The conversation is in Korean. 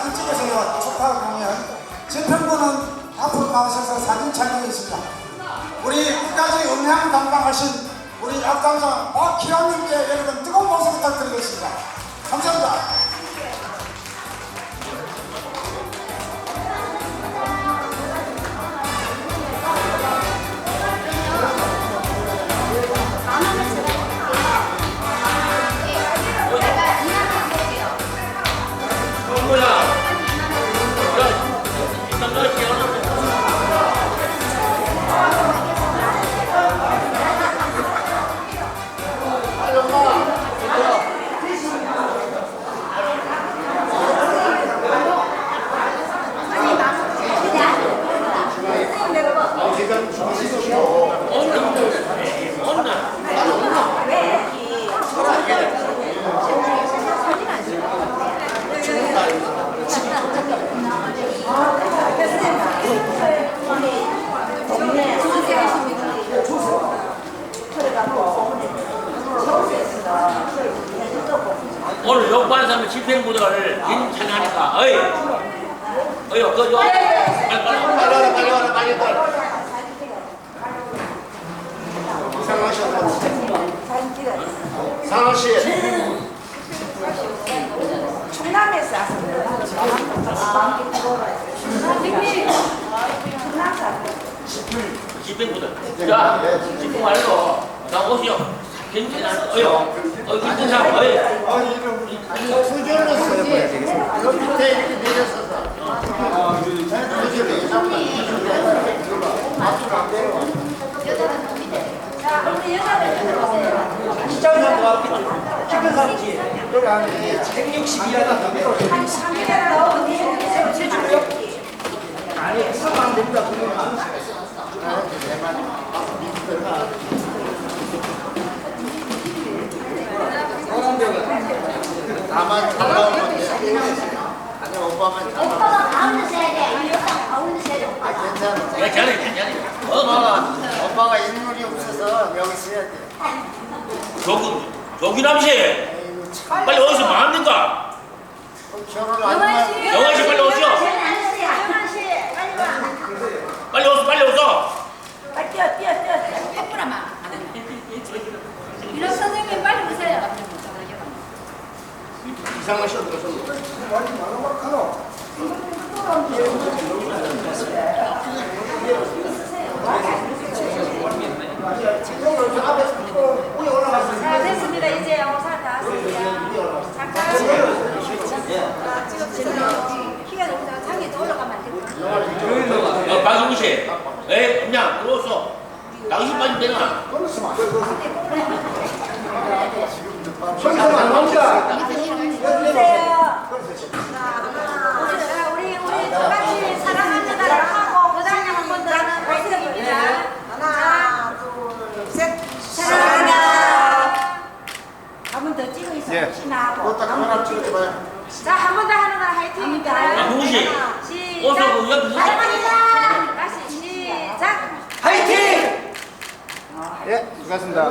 사진 찍으세요. 축하 공연. 재평군은 앞으로 나오셔서 사진 촬영이 있습니다. 우리 끝까지 음향 담당하신 우리 악당자 박희환님께 여러분 뜨거운 박수 부탁드리겠습니다. 감사합니다. 집행부도를 괜찮으니까. 어이. 어이 그저 빨리 빨리 빨리 와라 빨리 와라 빨리 와라. 상원 씨. 상원 씨 충남에서 왔습니다. 충남 사람. 집행부도 자 집행 말고. 나 오시오. 괜찮아. 어이 어이 사람 어이 밑에 이렇게 줄로 자, 우리 여자들 들어보세요. 한 3개월 어디 제주도요? 다만 잘 나오면 돼 아니 오빠만 오빠가 가운데 서야 돼. 가운데 서야 돼. 오빠. 아 괜찮아. 괜찮아 괜찮아. 오빠가 오빠가 인물이 없어서 여기 서야 돼. 조기 조기남 씨. 에이구 참. 빨리 어디서 결혼 안 하면 영화 씨 빨리 오시오 연아 씨, 빨리 와. 빨리 오소 빨리 오소 빨리 뛰어, 뛰어, 뛰어. 이런 선생님 빨리 오세요. 이상한 시 들어서 자, 됐습니다. 이제 영사 다 왔습니다. 잠깐. 아, 지금 지금 키가 너무 작아. 장에 더 올라가면 안 되구나. 어씨 그냥 당신 되나 주세요. 자, 우리 우리 저같이 사랑하는 나라 하고 그다음에 한번 더 하는 모습입니다. 하나, 둘, 셋. 사랑한다. 한 번 더 찍어 있어. 예. 신나고. 그것도 하나 찍어줘 봐요 자, 한 번 더 하는 거 화이팅입니다. 박영우 씨 시작. 어서 그 옆에 할머니가 다시 시작. 예 수고하셨습니다 예,